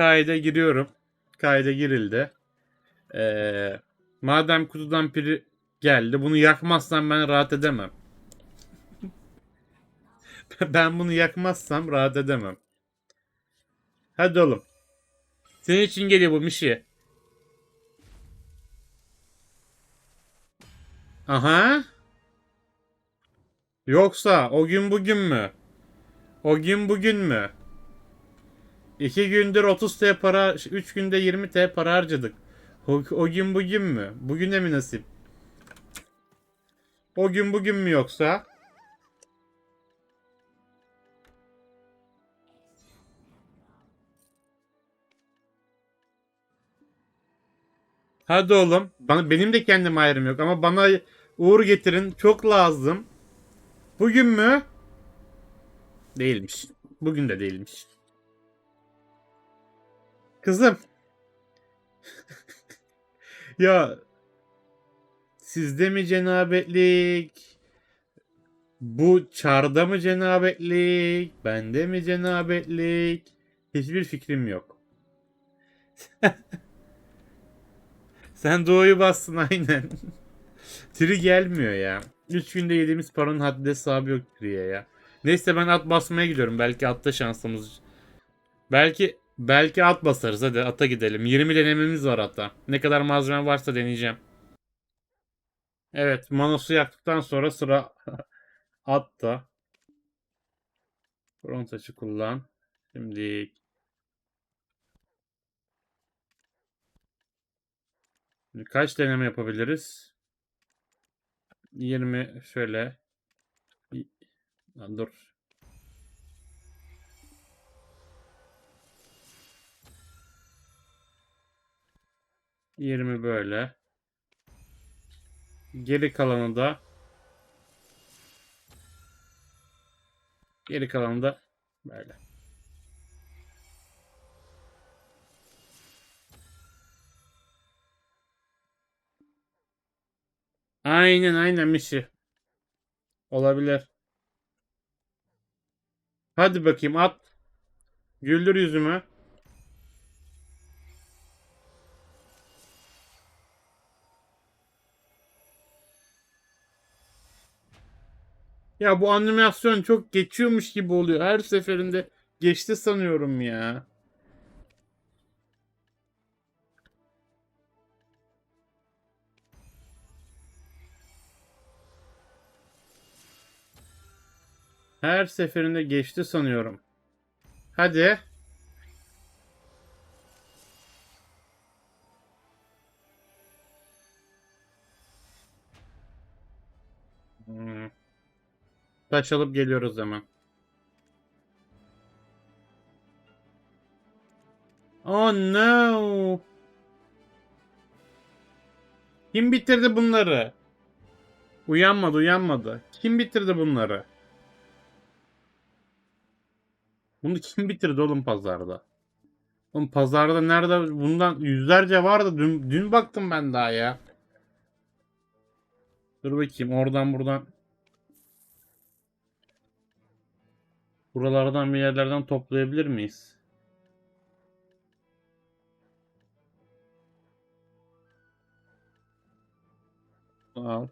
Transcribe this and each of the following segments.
kayda giriyorum. Kayda girildi. Ee, madem kutudan piri geldi bunu yakmazsam ben rahat edemem. ben bunu yakmazsam rahat edemem. Hadi oğlum. Senin için geliyor bu Mişi. Aha. Yoksa o gün bugün mü? O gün bugün mü? 2 gündür 30 T para, 3 günde 20 T para harcadık. O, o gün bugün mü? Bugüne mi nasip? O gün bugün mü yoksa? Hadi oğlum. Bana, benim de kendim ayrım yok ama bana uğur getirin. Çok lazım. Bugün mü? Değilmiş. Bugün de değilmiş. Kızım. ya sizde mi cenabetlik? Bu çarda mı cenabetlik? Bende mi cenabetlik? Hiçbir fikrim yok. Sen doğuyu bastın aynen. Tri gelmiyor ya. 3 günde yediğimiz paranın haddi hesabı yok Tri'ye ya. Neyse ben at basmaya gidiyorum. Belki atta şansımız. Belki belki at basarız. Hadi ata gidelim. 20 denememiz var hatta. Ne kadar malzeme varsa deneyeceğim. Evet, manosu yaktıktan sonra sıra atta. Front açı kullan. Şimdi kaç deneme yapabiliriz? 20 şöyle. Lan dur. Yirmi böyle. Geri kalanı da geri kalanı da böyle. Aynen aynen Mişi. Olabilir. Hadi bakayım at. Güldür yüzümü. Ya bu animasyon çok geçiyormuş gibi oluyor. Her seferinde geçti sanıyorum ya. Her seferinde geçti sanıyorum. Hadi. Taş alıp geliyoruz hemen. Oh no. Kim bitirdi bunları? Uyanmadı, uyanmadı. Kim bitirdi bunları? Bunu kim bitirdi oğlum pazarda? Oğlum pazarda nerede bundan yüzlerce vardı. Dün, dün baktım ben daha ya. Dur bakayım oradan buradan. Buralardan bir yerlerden toplayabilir miyiz? Al.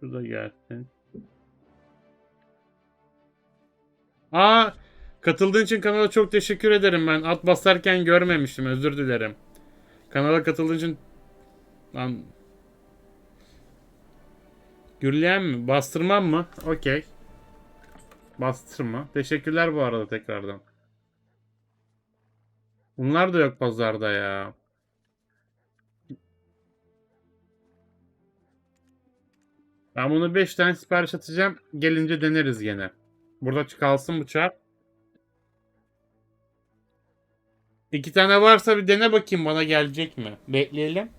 Şurada gelsin. Aa, katıldığın için kanala çok teşekkür ederim ben. At basarken görmemiştim. Özür dilerim. Kanala katıldığın için lan Gürleyen mi? Bastırmam mı? Okey. Bastırma. Teşekkürler bu arada tekrardan. Bunlar da yok pazarda ya. Ben bunu 5 tane sipariş atacağım. Gelince deneriz gene. Burada kalsın bıçak. İki tane varsa bir dene bakayım bana gelecek mi? Bekleyelim.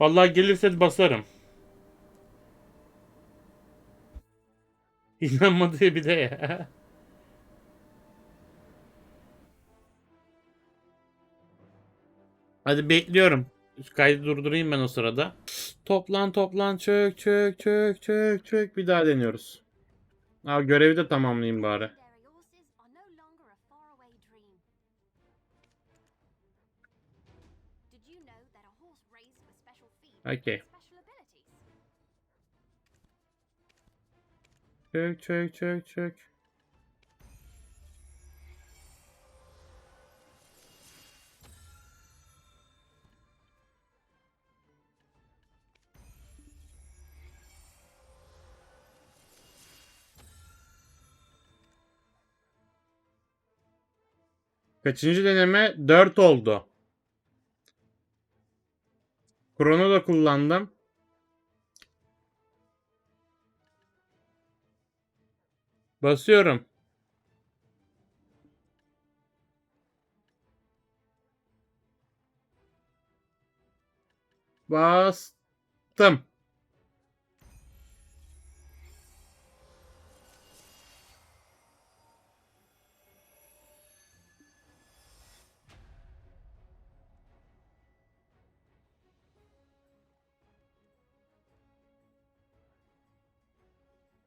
Vallahi gelirse basarım. İnanmadığı bir de ya. Hadi bekliyorum. Kaydı durdurayım ben o sırada. Toplan toplan çök çök çök çök çök. Bir daha deniyoruz. Aa, görevi de tamamlayayım bari. Legendary Çök çök çök çök. Kaçıncı deneme? 4 oldu. Krono da kullandım. Basıyorum. Bastım.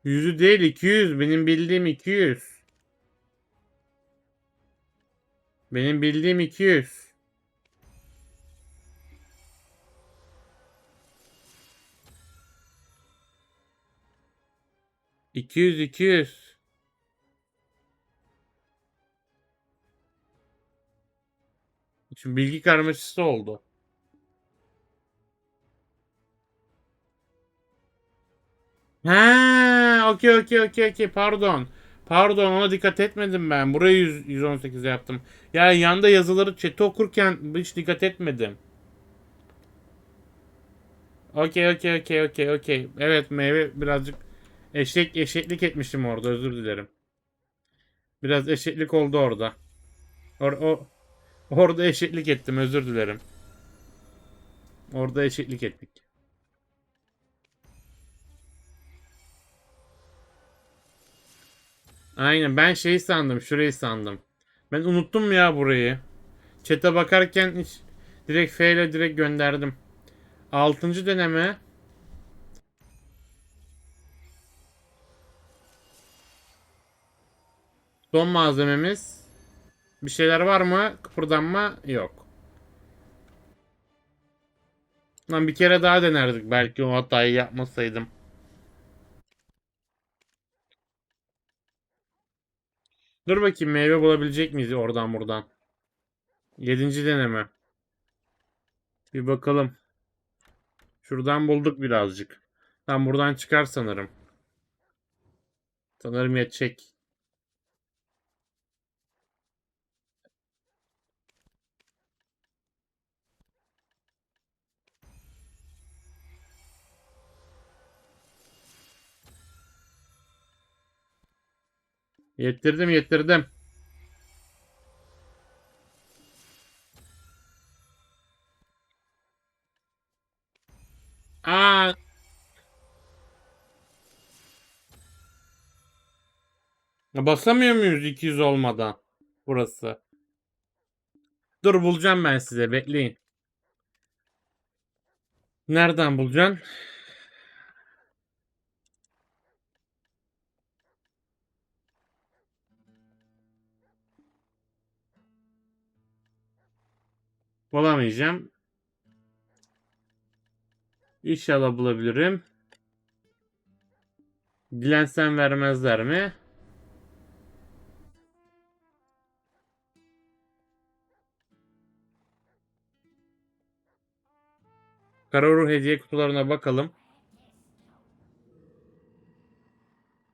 Yüzü değil 200. Benim bildiğim 200. Benim bildiğim 200. İki yüz iki yüz. Şimdi bilgi karmaşası oldu. Ha, okey okey okey okey pardon. Pardon ona dikkat etmedim ben. Burayı 100, 118 yaptım. Ya yanda yazıları chat'i okurken hiç dikkat etmedim. Okey okey okey okey okey. Evet meyve birazcık eşek eşeklik etmişim orada özür dilerim. Biraz eşeklik oldu orada. Or, o, orada eşeklik ettim özür dilerim. Orada eşeklik ettik. Aynen ben şeyi sandım şurayı sandım. Ben unuttum ya burayı. Chat'e bakarken hiç direkt F ile direkt gönderdim. Altıncı deneme. Son malzememiz. Bir şeyler var mı? Kıpırdanma yok. Lan bir kere daha denerdik belki o hatayı yapmasaydım. Dur bakayım meyve bulabilecek miyiz oradan buradan. Yedinci deneme. Bir bakalım. Şuradan bulduk birazcık. Tam buradan çıkar sanırım. Sanırım yetecek. Yettirdim yettirdim. Aa. Basamıyor muyuz 200 olmadan? Burası. Dur bulacağım ben size bekleyin. Nereden bulacaksın? Bulamayacağım. İnşallah bulabilirim. Dilensem vermezler mi? Kararu hediye kutularına bakalım.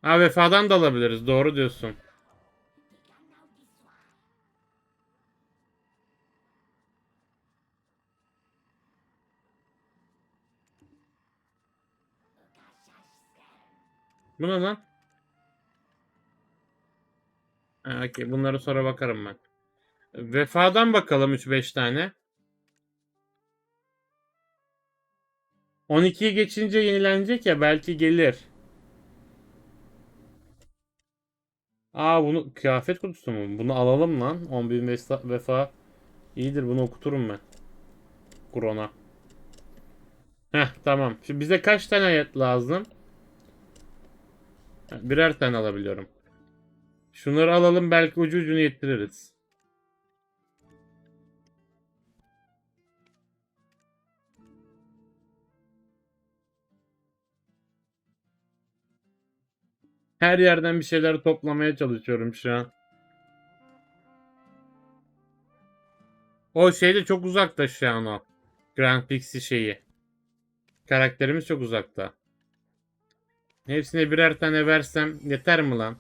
Ha vefadan da alabiliriz. Doğru diyorsun. Bu ne lan? Ha, okey. Bunları sonra bakarım ben. Vefadan bakalım 3-5 tane. 12'yi geçince yenilenecek ya belki gelir. Aa bunu kıyafet kutusu mu? Bunu alalım lan. 10.000 vefa. İyidir bunu okuturum ben. Kurona. Heh tamam. Şimdi bize kaç tane ayet lazım? Birer tane alabiliyorum. Şunları alalım belki ucu ucunu yettiririz. Her yerden bir şeyler toplamaya çalışıyorum şu an. O şey de çok uzakta şu an o. Grand Pixie şeyi. Karakterimiz çok uzakta. Hepsine birer tane versem yeter mi lan?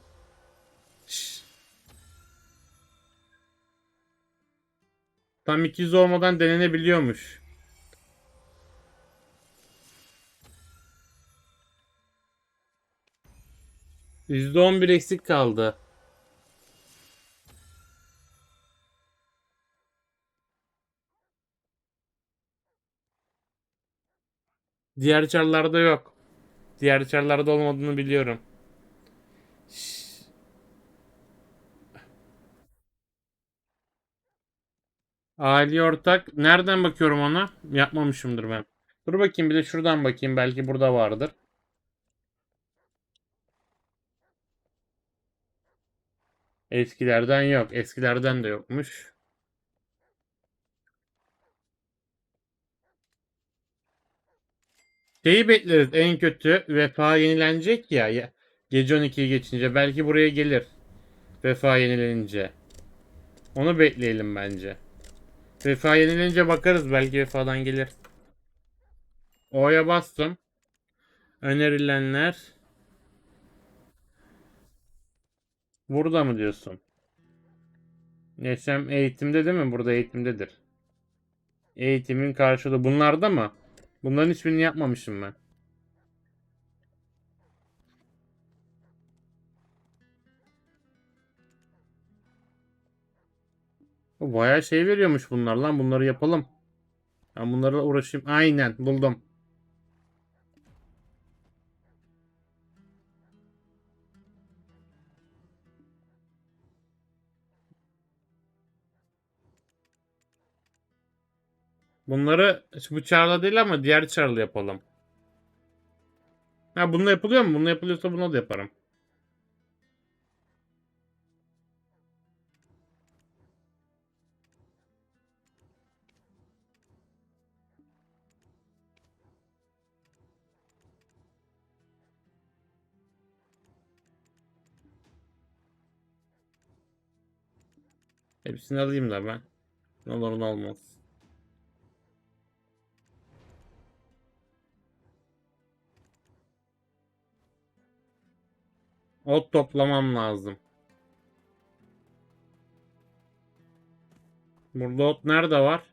Şşş. Tam 200 olmadan denenebiliyormuş. %11 eksik kaldı. Diğer çarlarda yok. Diğer çarlarda olmadığını biliyorum. Şşş. Aile ortak. Nereden bakıyorum ona? Yapmamışımdır ben. Dur bakayım bir de şuradan bakayım. Belki burada vardır. Eskilerden yok. Eskilerden de yokmuş. Şeyi bekleriz en kötü. Vefa yenilenecek ya. Gece 12'yi geçince. Belki buraya gelir. Vefa yenilenince. Onu bekleyelim bence. Vefa yenilenince bakarız. Belki vefadan gelir. O'ya bastım. Önerilenler. Burada mı diyorsun? Yaşam eğitimde değil mi? Burada eğitimdedir. Eğitimin karşılığı. Bunlarda mı? Bunların hiçbirini yapmamışım ben. Bayağı şey veriyormuş bunlar lan. Bunları yapalım. Ben bunlarla uğraşayım. Aynen buldum. Bunları bu çarla değil ama diğer çarla yapalım. Ha bununla yapılıyor mu? Bununla yapılıyorsa buna da yaparım. Hepsini alayım da ben. Ne olur ne olmaz. Ot toplamam lazım. Burada ot nerede var?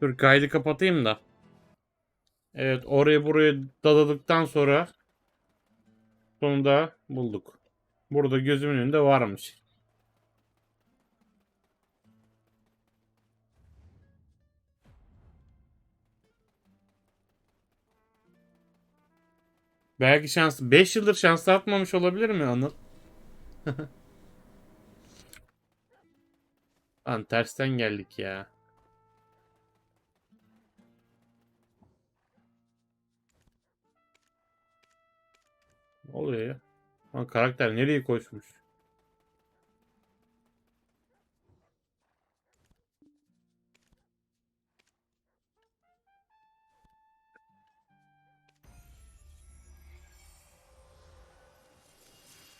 Dur kaydı kapatayım da. Evet orayı buraya dadadıktan sonra sonunda bulduk. Burada gözümün önünde varmış. Belki şans 5 yıldır şans atmamış olabilir mi Anıl? Lan tersten geldik ya. Ne oluyor ya? Lan karakter nereye koşmuş?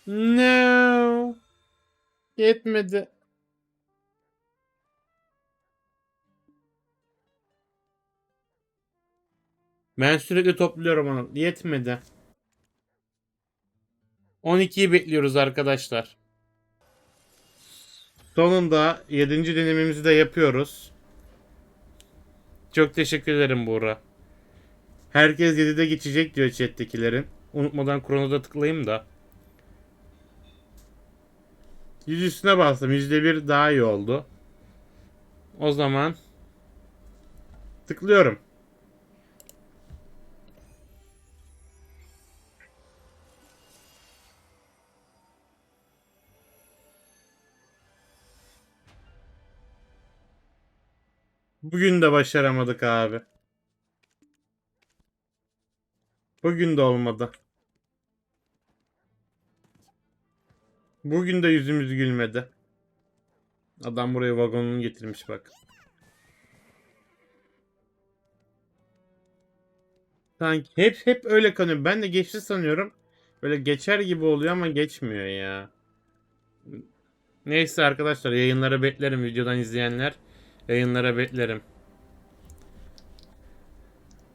No. Yetmedi. Ben sürekli topluyorum onu. Yetmedi. 12'yi bekliyoruz arkadaşlar. Sonunda 7. denememizi de yapıyoruz. Çok teşekkür ederim Buğra. Herkes 7'de geçecek diyor chat'tekilerin. Unutmadan kronoda tıklayayım da. Yüz üstüne bastım. Yüzde bir daha iyi oldu. O zaman tıklıyorum. Bugün de başaramadık abi. Bugün de olmadı. Bugün de yüzümüz gülmedi. Adam buraya vagonunu getirmiş bak. Sanki hep hep öyle kanıyor. Ben de geçti sanıyorum. Böyle geçer gibi oluyor ama geçmiyor ya. Neyse arkadaşlar yayınlara beklerim videodan izleyenler. Yayınlara beklerim.